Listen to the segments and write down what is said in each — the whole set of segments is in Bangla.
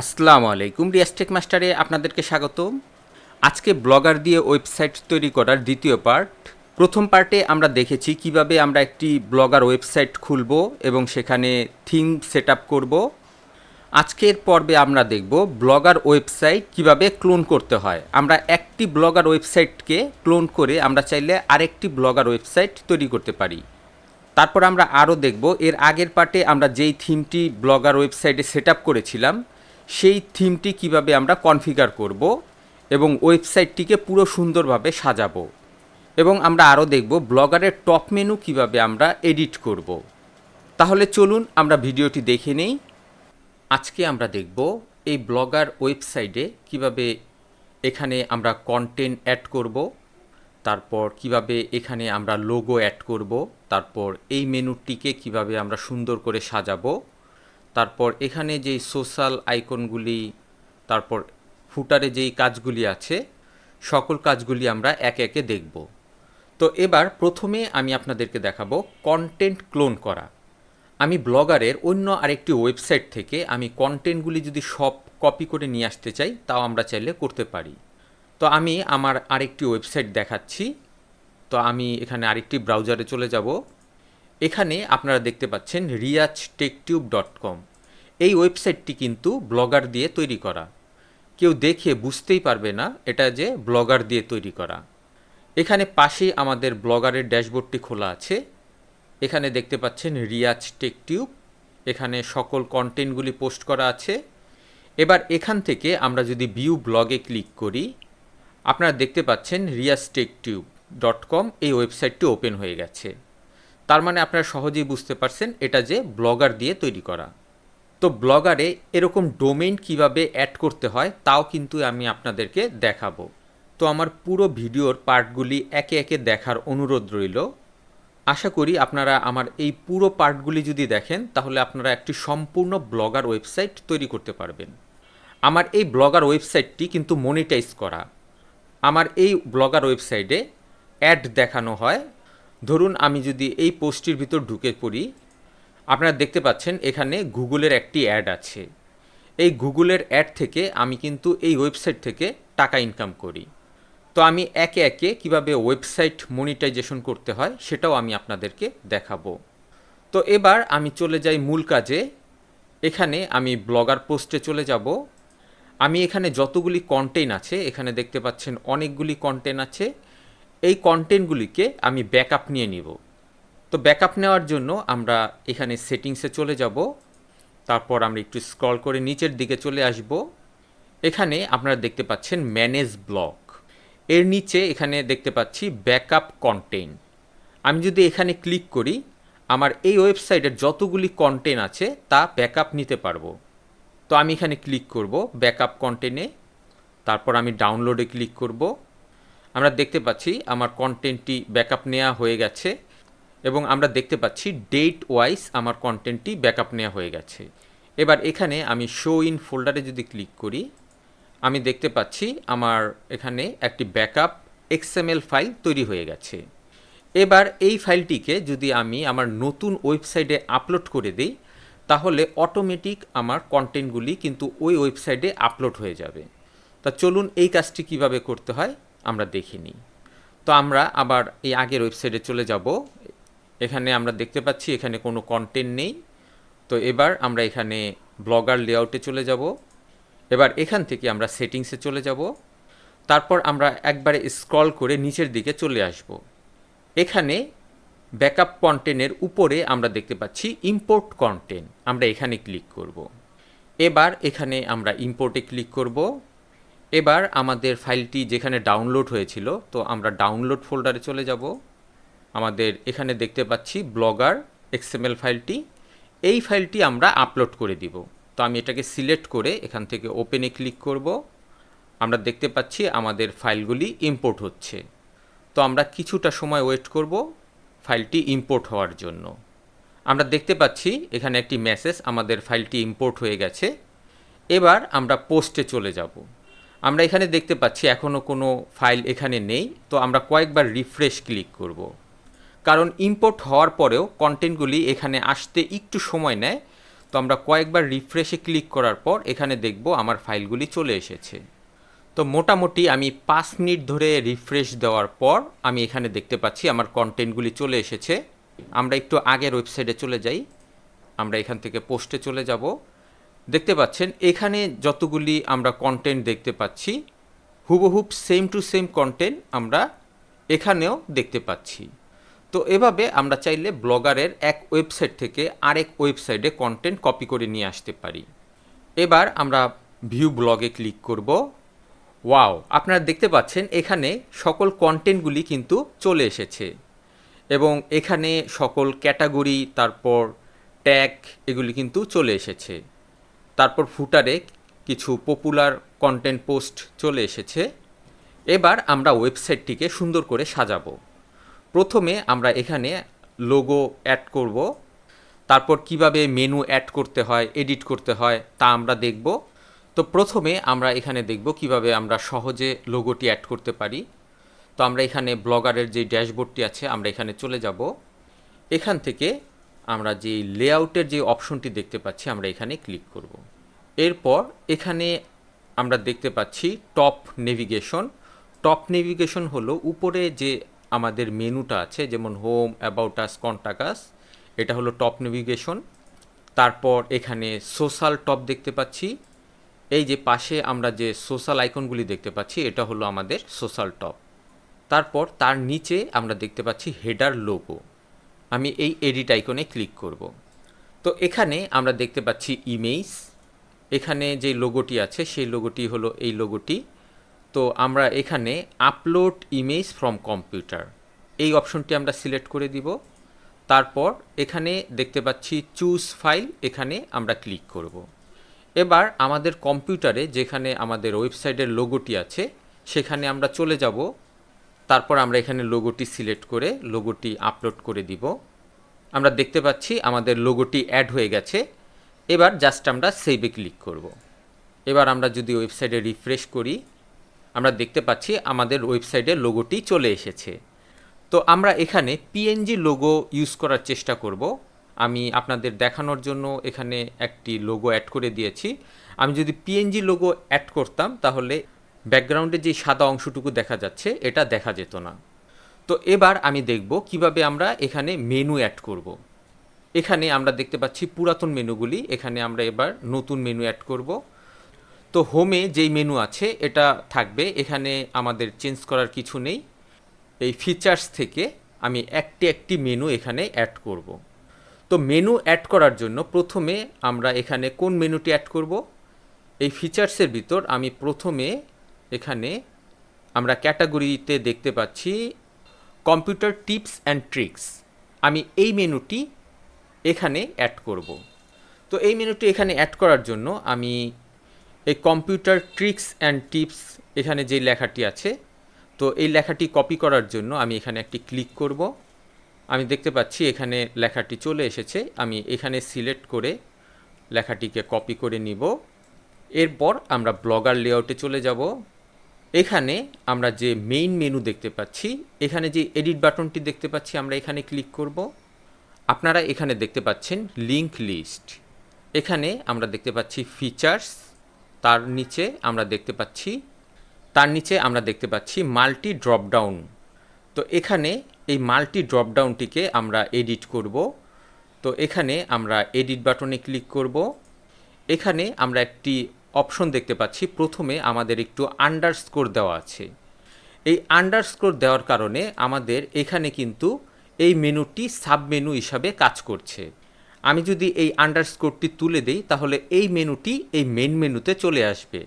আসসালামু আলাইকুম রিয়াস্টেক মাস্টারে আপনাদেরকে স্বাগত আজকে ব্লগার দিয়ে ওয়েবসাইট তৈরি করার দ্বিতীয় পার্ট। প্রথম পার্টে আমরা দেখেছি কীভাবে আমরা একটি ব্লগার ওয়েবসাইট খুলব এবং সেখানে থিম সেট আপ করব। আজকের পর্বে আমরা দেখব ব্লগার ওয়েবসাইট কীভাবে ক্লোন করতে হয়। আমরা একটি ব্লগার ওয়েবসাইটকে ক্লোন করে আমরা চাইলে আরেকটি ব্লগার ওয়েবসাইট তৈরি করতে পারি। তারপর আমরা আরও দেখব, এর আগের পার্টে আমরা যেই থিমটি ব্লগার ওয়েবসাইটে সেট করেছিলাম সেই থিমটি কীভাবে আমরা কনফিগার করব এবং ওয়েবসাইটটিকে পুরো সুন্দরভাবে সাজাবো। এবং আমরা আরও দেখব ব্লগারের টপ মেনু কীভাবে আমরা এডিট করব। তাহলে চলুন আমরা ভিডিওটি দেখে নেই। আজকে আমরা দেখব এই ব্লগার ওয়েবসাইটে কীভাবে এখানে আমরা কন্টেন্ট অ্যাড করব, তারপর কীভাবে এখানে আমরা লোগো অ্যাড করব, তারপর এই মেনুটিকে কীভাবে আমরা সুন্দর করে সাজাবো তারপর এখানে যেই সোশ্যাল আইকনগুলি তারপর ফুটারে যেই কাজগুলি আছে, সকল কাজগুলি আমরা একে একে দেখব। তো এবার প্রথমে আমি আপনাদেরকে দেখাবো কন্টেন্ট ক্লোন করা। আমি ব্লগারের অন্য আরেকটি ওয়েবসাইট থেকে আমি কন্টেন্টগুলি যদি সব কপি করে নিয়ে আসতে চাই, তাও আমরা চাইলে করতে পারি। তো আমি আমার আরেকটি ওয়েবসাইট দেখাচ্ছি। তো আমি এখানে আরেকটি ব্রাউজারে চলে যাব। এখানে আপনারা দেখতে পাচ্ছেন রিয়াজ টেকটিউব ডট কম এই ওয়েবসাইটটি কিন্তু ব্লগার দিয়ে তৈরি করা। কেউ দেখে বুঝতেই পারবে না এটা যে ব্লগার দিয়ে তৈরি করা। এখানে পাশেই আমাদের ব্লগারের ড্যাশবোর্ডটি খোলা আছে। এখানে দেখতে পাচ্ছেন রিয়াজ টেকটিউব এখানে সকল কন্টেন্টগুলি পোস্ট করা আছে। এবার এখান থেকে আমরা যদি ভিউ ব্লগে ক্লিক করি, আপনারা দেখতে পাচ্ছেন রিয়াজ টেকটিউব ডট কম এই ওয়েবসাইটটি ওপেন হয়ে গেছে। তার মানে আপনারা সহজেই বুঝতে পারছেন এটা যে ব্লগার দিয়ে তৈরি করা। তো ব্লগারে এরকম ডোমেইন কীভাবে অ্যাড করতে হয়, তাও কিন্তু আমি আপনাদেরকে দেখাবো। তো আমার পুরো ভিডিওর পার্টগুলি একে একে দেখার অনুরোধ রইল। আশা করি আপনারা আমার এই পুরো পার্টগুলি যদি দেখেন, তাহলে আপনারা একটি সম্পূর্ণ ব্লগার ওয়েবসাইট তৈরি করতে পারবেন। আমার এই ব্লগার ওয়েবসাইটটি কিন্তু মনিটাইজ করা। আমার এই ব্লগার ওয়েবসাইটে অ্যাড দেখানো হয় ধরুন আমি যদি এই পোস্টটির ভিতর ঢুকে পড়ি, আপনারা দেখতে পাচ্ছেন এখানে গুগলের একটি অ্যাড আছে। এই গুগলের অ্যাড থেকে আমি কিন্তু এই ওয়েবসাইট থেকে টাকা ইনকাম করি। তো আমি একে একে কীভাবে ওয়েবসাইট মনিটাইজেশন করতে হয় সেটাও আমি আপনাদেরকে দেখাবো। তো এবার আমি চলে যাই মূল কাজে। এখানে আমি ব্লগার পোস্টে চলে যাব। আমি এখানে যতগুলি কন্টেন্ট আছে, এখানে দেখতে পাচ্ছেন অনেকগুলি কন্টেন্ট আছে। এই কন্টেন্টগুলিকে আমি ব্যাকআপ নিয়ে নিব। তো ব্যাকআপ নেওয়ার জন্য আমরা এখানে সেটিংসে চলে যাব। তারপর আমরা একটু স্ক্রল করে নিচের দিকে চলে আসব। এখানে আপনারা দেখতে পাচ্ছেন ম্যানেজ ব্লক এর নিচে এখানে দেখতে পাচ্ছি ব্যাকআপ কন্টেন্ট আমি যদি এখানে ক্লিক করি, আমার এই ওয়েবসাইটের যতগুলি কন্টেন্ট আছে তা ব্যাকআপ নিতে পারব। তো আমি এখানে ক্লিক করব ব্যাকআপ কন্টেন্টে তারপর আমি ডাউনলোডে ক্লিক করব। আমরা দেখতে পাচ্ছি আমার কন্টেন্টটি ব্যাকআপ নেওয়া হয়ে গেছে এবং আমরা দেখতে পাচ্ছি ডেট ওয়াইজ আমার কন্টেন্টটি ব্যাকআপ নেওয়া হয়ে গেছে। এবার এখানে আমি শো ইন ফোল্ডারে যদি ক্লিক করি, আমি দেখতে পাচ্ছি আমার এখানে একটি ব্যাকআপ এক্সএমএল ফাইল তৈরি হয়ে গেছে। এবার এই ফাইলটিকে যদি আমি আমার নতুন ওয়েবসাইটে আপলোড করে দিই, তাহলে অটোমেটিক আমার কন্টেন্টগুলি কিন্তু ওই ওয়েবসাইটে আপলোড হয়ে যাবে। তা চলুন এই কাজটি কীভাবে করতে হয়? আমরা দেখে নিই তো আমরা আবার এই আগের ওয়েবসাইটে চলে যাব। এখানে আমরা দেখতে পাচ্ছি এখানে কোনো কন্টেন্ট নেই। তো এবার আমরা এখানে ব্লগার লেআউটে চলে যাব। এবার এখান থেকে আমরা সেটিংসে চলে যাব। তারপর আমরা একবারে স্ক্রল করে নিচের দিকে চলে আসব। এখানে ব্যাকআপ কন্টেন্টের উপরে আমরা দেখতে পাচ্ছি ইম্পোর্ট কন্টেন্ট আমরা এখানে ক্লিক করব। এবার এখানে আমরা ইম্পোর্টে ক্লিক করব। এবার আমাদের ফাইলটি যেখানে ডাউনলোড হয়েছিল, তো আমরা ডাউনলোড ফোল্ডারে চলে যাব। আমাদের এখানে দেখতে পাচ্ছি ব্লগার এক্সএমএল ফাইলটি। এই ফাইলটি আমরা আপলোড করে দিব। তো আমি এটাকে সিলেক্ট করে এখান থেকে ওপেনে ক্লিক করব। আমরা দেখতে পাচ্ছি আমাদের ফাইলগুলি ইম্পোর্ট হচ্ছে। তো আমরা কিছুটা সময় ওয়েট করব ফাইলটি ইম্পোর্ট হওয়ার জন্য। আমরা দেখতে পাচ্ছি এখানে একটি মেসেজ, আমাদের ফাইলটি ইম্পোর্ট হয়ে গেছে। এবার আমরা পোস্টে চলে যাব। আমরা এখানে দেখতে পাচ্ছি এখনও কোনো ফাইল এখানে নেই, তো আমরা কয়েকবার রিফ্রেশ ক্লিক করব। কারণ ইম্পোর্ট হওয়ার পরেও কন্টেন্টগুলি এখানে আসতে একটু সময় নেয়, তো আমরা কয়েকবার রিফ্রেশে ক্লিক করার পর এখানে দেখব আমার ফাইলগুলি চলে এসেছে। তো মোটামুটি আমি পাঁচ মিনিট ধরে রিফ্রেশ দেওয়ার পর আমি এখানে দেখতে পাচ্ছি আমার কন্টেন্টগুলি চলে এসেছে। আমরা একটু আগের ওয়েবসাইটে চলে যাই। আমরা এখান থেকে পোস্টে চলে যাব। দেখতে পাচ্ছেন, এখানে যতগুলি আমরা কন্টেন্ট দেখতে পাচ্ছি হুবহুব সেম টু সেম কন্টেন্ট আমরা এখানেও দেখতে পাচ্ছি। তো এভাবে আমরা চাইলে ব্লগারের এক ওয়েবসাইট থেকে আরেক ওয়েবসাইটে কন্টেন্ট কপি করে নিয়ে আসতে পারি। এবার আমরা ভিউ ব্লগে ক্লিক করব। ওয়াও আপনারা দেখতে পাচ্ছেন, এখানে সকল কন্টেন্টগুলি কিন্তু চলে এসেছে। এবং এখানে সকল ক্যাটাগরি তারপর ট্যাগ এগুলি কিন্তু চলে এসেছে। তারপর ফুটারে কিছু পপুলার কন্টেন্ট পোস্ট চলে এসেছে। এবার আমরা ওয়েবসাইটটিকে সুন্দর করে সাজাবো। প্রথমে আমরা এখানে লোগো অ্যাড করব, তারপর কীভাবে মেনু অ্যাড করতে হয় এডিট করতে হয় তা আমরা দেখব। তো প্রথমে আমরা এখানে দেখব কীভাবে আমরা সহজে লোগোটি অ্যাড করতে পারি। তো আমরা এখানে ব্লগারের যে ড্যাশবোর্ডটি আছে, আমরা এখানে চলে যাব। এখান থেকে আমরা যে লেআউটের যে অপশনটি দেখতে পাচ্ছি, আমরা এখানে ক্লিক করব। এরপর এখানে আমরা দেখতে পাচ্ছি টপ নেভিগেশন টপ নেভিগেশন হলো উপরে যে আমাদের মেনুটা আছে, যেমন হোম অ্যাবাউট আস কন্টাকাস এটা হলো টপ নেভিগেশন তারপর এখানে সোশ্যাল টপ দেখতে পাচ্ছি। এই যে পাশে আমরা যে সোশ্যাল আইকনগুলি দেখতে পাচ্ছি, এটা হলো আমাদের সোশ্যাল টপ তারপর তার নিচে আমরা দেখতে পাচ্ছি হেডার লোগো আমি এই এডিট আইকনে ক্লিক করব। তো এখানে আমরা দেখতে পাচ্ছি ইমেজ এখানে যে লোগোটি আছে, সেই লোগোটি হলো এই লোগোটি তো আমরা এখানে আপলোড ইমেজ ফ্রম কম্পিউটার এই অপশনটি আমরা সিলেক্ট করে দিব। তারপর এখানে দেখতে পাচ্ছি চুজ ফাইল এখানে আমরা ক্লিক করব। এবার আমাদের কম্পিউটারে যেখানে আমাদের ওয়েবসাইটের লোগোটি আছে, সেখানে আমরা চলে যাব। তারপর আমরা এখানে লোগোটি সিলেক্ট করে লোগোটি আপলোড করে দিব। আমরা দেখতে পাচ্ছি আমাদের লোগোটি অ্যাড হয়ে গেছে। এবার জাস্ট আমরা সেভে ক্লিক করব। এবার আমরা যদি ওয়েবসাইটে রিফ্রেশ করি, আমরা দেখতে পাচ্ছি আমাদের ওয়েবসাইটে লোগোটি চলে এসেছে। তো আমরা এখানে পিএনজি লোগো ইউজ করার চেষ্টা করব। আমি আপনাদের দেখানোর জন্য এখানে একটি লোগো অ্যাড করে দিয়েছি। আমি যদি পিএনজি লোগো অ্যাড করতাম, তাহলে ব্যাকগ্রাউন্ডে যে সাদা অংশটুকু দেখা যাচ্ছে, এটা দেখা যেত না। তো এবার আমি দেখব কীভাবে আমরা এখানে মেনু অ্যাড করব। এখানে আমরা দেখতে পাচ্ছি পুরাতন মেনুগুলি। এখানে আমরা এবার নতুন মেনু অ্যাড করব। তো হোমে যেই মেনু আছে, এটা থাকবে। এখানে আমাদের চেঞ্জ করার কিছু নেই। এই ফিচার্স থেকে আমি একটি একটি মেনু এখানে অ্যাড করব। তো মেনু অ্যাড করার জন্য প্রথমে আমরা এখানে কোন মেনুটি অ্যাড করব? এই ফিচার্সের ভিতর আমি প্রথমে এখানে আমরা ক্যাটাগরিতে দেখতে পাচ্ছি কম্পিউটার টিপস অ্যান্ড ট্রিক্স আমি এই মেনুটি এখানে অ্যাড করব। তো এই মেনুটি এখানে অ্যাড করার জন্য আমি এই কম্পিউটার ট্রিক্স অ্যান্ড টিপস এখানে যে লেখাটি আছে, তো এই লেখাটি কপি করার জন্য আমি এখানে একটি ক্লিক করব। আমি দেখতে পাচ্ছি এখানে লেখাটি চলে এসেছে, আমি এখানে সিলেক্ট করে লেখাটিকে কপি করে নিব। এরপর আমরা ব্লগার লেআউটে চলে যাব। এখানে আমরা যে মেইন মেনু দেখতে পাচ্ছি, এখানে যে এডিট বাটনটি দেখতে পাচ্ছি, আমরা এখানে ক্লিক করব। আপনারা এখানে দেখতে পাচ্ছেন লিঙ্ক লিস্ট। এখানে আমরা দেখতে পাচ্ছি ফিচার্স, তার নিচে আমরা দেখতে পাচ্ছি, তার নিচে আমরা দেখতে পাচ্ছি মাল্টি ড্রপডাউন তো এখানে এই মাল্টি ড্রপডাউনটিকে আমরা এডিট করব। তো এখানে আমরা এডিট বাটনে ক্লিক করব। এখানে আমরা একটি অপশন দেখতে পাচ্ছি, প্রথমে আমাদের একটু আন্ডারস্কোর দেওয়া আছে। এই আন্ডারস্কোর দেওয়ার কারণে আমাদের এখানে কিন্তু এই মেনুটি সাব মেনু হিসাবে কাজ করছে। আমি যদি এই আন্ডারস্কোরটি তুলে দিই, তাহলে এই মেনুটি এই মেন মেনুতে চলে আসবে।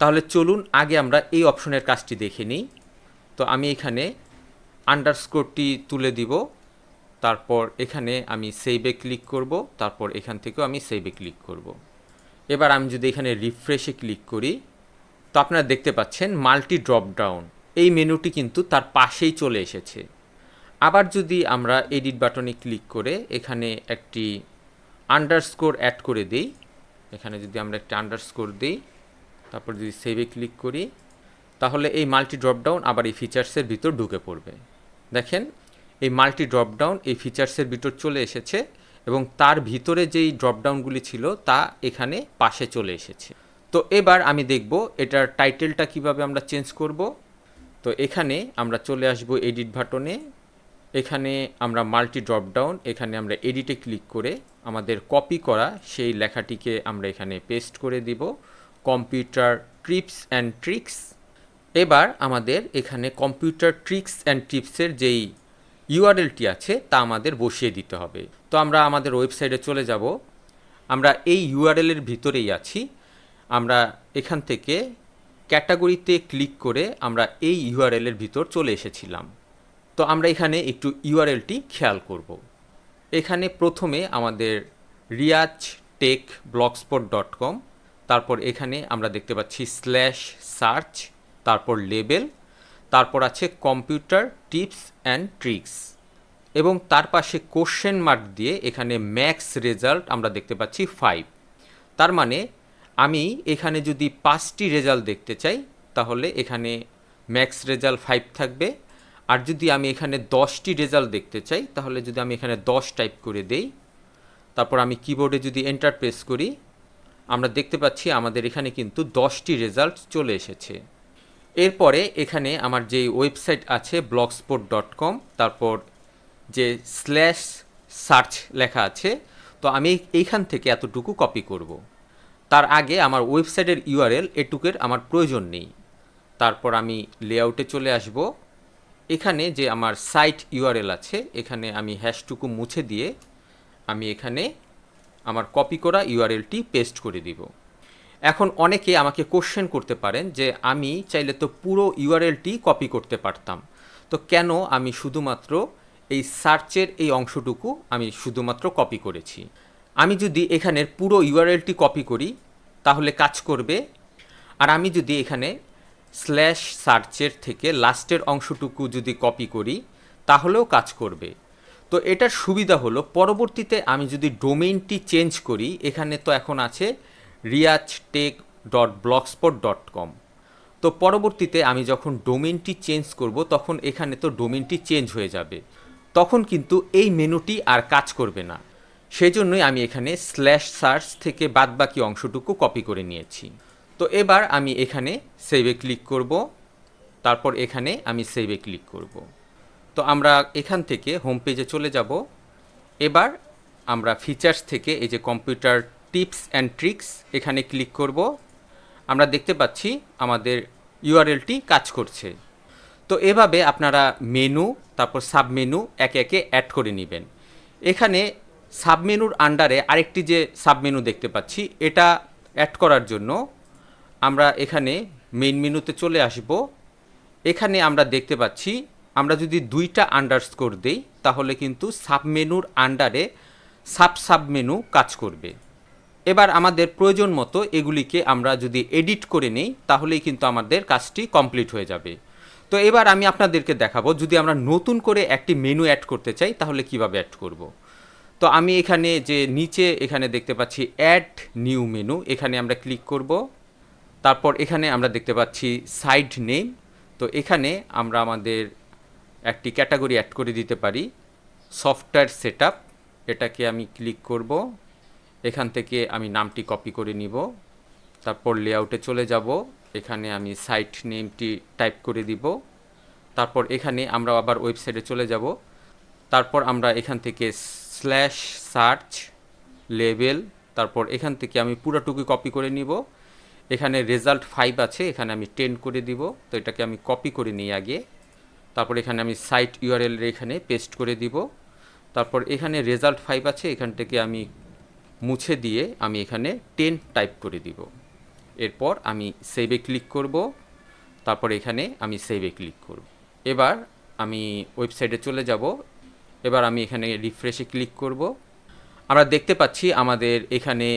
তাহলে চলুন আগে আমরা এই অপশনের কাজটি দেখে নিই। তো আমি এখানে আন্ডারস্কোরটি তুলে দিব। তারপর এখানে আমি সেভে ক্লিক করব। তারপর এখান থেকেও আমি সেভে ক্লিক করব। এবার আমি যদি এখানে রিফ্রেশে ক্লিক করি, তো আপনারা দেখতে পাচ্ছেন মাল্টি ড্রপ ডাউন এই মেনুটি কিন্তু তার পাশেই চলে এসেছে। আবার যদি আমরা এডিট বাটনে ক্লিক করে এখানে একটি আন্ডারস্কোর অ্যাড করে দিই, এখানে যদি আমরা একটা আন্ডারস্কোর দিই, তারপর যদি সেভে ক্লিক করি, তাহলে এই মাল্টি ড্রপডাউন আবার এই ফিচার্সের ভিতর ঢুকে পড়বে। দেখেন, এই মাল্টি ড্রপডাউন এই ফিচার্সের ভিতর চলে এসেছে এবং তার ভিতরে যেই ড্রপডাউনগুলি ছিল তা এখানে পাশে চলে এসেছে। তো এবার আমি দেখব এটার টাইটেলটা কীভাবে আমরা চেঞ্জ করব। তো এখানে আমরা চলে আসব এডিট বাটনে। এখানে আমরা মাল্টি ড্রপডাউন এখানে আমরা এডিটে ক্লিক করে আমাদের কপি করা সেই লেখাটিকে আমরা এখানে পেস্ট করে দিব। কম্পিউটার ট্রিপস অ্যান্ড ট্রিক্স এবার আমাদের এখানে কম্পিউটার ট্রিক্স অ্যান্ড টিপসের যেই ইউআরএলটি আছে তা আমাদের বসিয়ে দিতে হবে। তো আমরা আমাদের ওয়েবসাইটে চলে যাব। আমরা এই ইউআরএলের ভিতরেই আছি। আমরা এখান থেকে ক্যাটাগরিতে ক্লিক করে আমরা এই ইউআরএলের ভিতর চলে এসেছিলাম। তো আমরা এখানে একটু ইউআরএলটি খেয়াল করব। এখানে প্রথমে আমাদের Riaz tech blogspot dot com তারপর এখানে আমরা দেখতে পাচ্ছি স্ল্যাশ সার্চ তারপর লেবেল তারপর আছে কম্পিউটার টিপস অ্যান্ড ট্রিক্স এবং তার পাশে কোশ্চেন মার্ক দিয়ে এখানে ম্যাক্স রেজাল্ট আমরা দেখতে পাচ্ছি ফাইভ তার মানে আমি এখানে যদি পাঁচটি রেজাল্ট দেখতে চাই, তাহলে এখানে ম্যাক্স রেজাল্ট ফাইভ থাকবে আর যদি আমি এখানে দশটি রেজাল্ট দেখতে চাই, তাহলে যদি আমি এখানে দশ টাইপ করে দেই, তারপর আমি কিবোর্ডে যদি এন্টার প্রেস করি, আমরা দেখতে পাচ্ছি আমাদের এখানে কিন্তু দশটি রেজাল্ট চলে এসেছে। এরপরে এখানে আমার যে ওয়েবসাইট আছে ব্লগস্পোর্ট ডট কম তারপর যে স্ল্যাশ সার্চ লেখা আছে, তো আমি এইখান থেকে এতটুকু কপি করব। তার আগে আমার ওয়েবসাইটের ইউআরএল এটুকের আমার প্রয়োজন নেই। তারপর আমি লেআউটে চলে আসব। এখানে যে আমার সাইট ইউআরএল আছে, এখানে আমি হ্যাশটুকু মুছে দিয়ে আমি এখানে আমার কপি করা ইউআরএলটি পেস্ট করে দিব। এখন অনেকে আমাকে কোশ্চেন করতে পারেন যে আমি চাইলে তো পুরো ইউআরএলটি কপি করতে পারতাম। তো কেন আমি শুধুমাত্র এই সার্চের এই অংশটুকু আমি শুধুমাত্র কপি করেছি? আমি যদি এখানের পুরো ইউআরএলটি কপি করি, তাহলে কাজ করবে। আর আমি যদি এখানে স্ল্যাশ সার্চের থেকে লাস্টের অংশটুকু যদি কপি করি, তাহলেও কাজ করবে। তো এটার সুবিধা হলো, পরবর্তীতে আমি যদি ডোমেইনটি চেঞ্জ করি, এখানে তো এখন আছে Riaz tech dot blogspot dot com তো পরবর্তীতে আমি যখন ডোমেইনটি চেঞ্জ করব, তখন এখানে তো ডোমেইনটি চেঞ্জ হয়ে যাবে। তখন কিন্তু এই মেনুটি আর কাজ করবে না। সেই জন্যই আমি এখানে স্ল্যাশ সার্চ থেকে বাদবাকি অংশটুকু কপি করে নিয়েছি। তো এবার আমি এখানে সেভে ক্লিক করব, তারপর এখানে আমি সেভে ক্লিক করব। তো আমরা এখান থেকে হোম পেজে চলে যাব। এবার আমরা ফিচার্স থেকে এই যে কম্পিউটার টিপস অ্যান্ড ট্রিক্স এখানে ক্লিক করব। আমরা দেখতে পাচ্ছি আমাদের ইউআরএলটি কাজ করছে। তো এভাবে আপনারা মেনু তারপর সাবমেনু একে একে অ্যাড করে নেবেন। এখানে সাবমেনুর আন্ডারে আরেকটি যে সাবমেনু দেখতে পাচ্ছি, এটা অ্যাড করার জন্য আমরা এখানে মেইন মেনুতে চলে আসব। এখানে আমরা দেখতে পাচ্ছি, আমরা যদি দুইটা আন্ডারস্কোর দেই, তাহলে কিন্তু সাবমেনুর আন্ডারে সাব সাবমেনু কাজ করবে। এবার আমাদের প্রয়োজন মতো এগুলিকে আমরা যদি এডিট করে নেই, তাহলেই কিন্তু আমাদের কাজটি কমপ্লিট হয়ে যাবে। তো এবার আমি আপনাদেরকে দেখাবো, যদি আমরা নতুন করে একটি মেনু অ্যাড করতে চাই, তাহলে কীভাবে অ্যাড করব। তো আমি এখানে যে নিচে এখানে দেখতে পাচ্ছি অ্যাড নিউ মেনু এখানে আমরা ক্লিক করব। তারপর এখানে আমরা দেখতে পাচ্ছি সাইড নেম। তো এখানে আমরা আমাদের একটি ক্যাটাগরি অ্যাড করে দিতে পারি। সফটওয়্যার সেট এটাকে আমি ক্লিক করব। এখান থেকে আমি নামটি কপি করে নিব। তারপর লেআউটে চলে যাব। এখানে আমি সাইট নেমটি টাইপ করে দিব। তারপর এখানে আমরা আবার ওয়েবসাইটে চলে যাব। তারপর আমরা এখান থেকে স্ল্যাশ সার্চ লেবেল, তারপর এখান থেকে আমি পুরোটুকু কপি করে নিব। এখানে রেজাল্ট ফাইভ আছে, এখানে আমি টেন করে দিব। তো এটাকে আমি কপি করে নিই আগে। তারপর এখানে আমি সাইট ইউআরএল এখানে পেস্ট করে দিব। তারপর এখানে রেজাল্ট ফাইভ আছে, এখান থেকে আমি মুছে দিয়ে আমি এখানে টেন টাইপ করে দিব। এরপর আমি সেভে ক্লিক করব। তারপর এখানে আমি সেভে ক্লিক করব। এবার আমি ওয়েবসাইটে চলে যাব। এবার আমি এখানে রিফ্রেশে ক্লিক করব। আমরা দেখতে পাচ্ছি আমাদের এখানে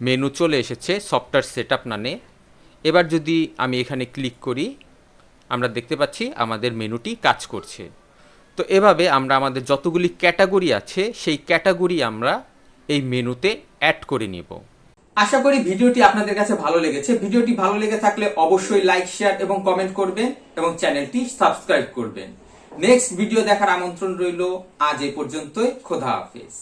মেনু চলে এসেছে, সফটওয়্যার সেট আপ নামে। এবার যদি আমি এখানে ক্লিক করি, আমরা দেখতে পাচ্ছি আমাদের মেনুটি কাজ করছে। তো এভাবে আমরা আমাদের যতগুলি ক্যাটাগরি আছে, সেই ক্যাটাগরি আমরা এই মেনুতে অ্যাড করে নিব। আশা করি ভিডিওটি আপনাদের কাছে ভালো লেগেছে। ভিডিওটি ভালো লেগে থাকলে অবশ্যই লাইক, শেয়ার এবং কমেন্ট করবেন এবং চ্যানেলটি সাবস্ক্রাইব করবেন। নেক্সট ভিডিও দেখার আমন্ত্রণ রইল। আজ এ পর্যন্তই। খোদা হাফেজ।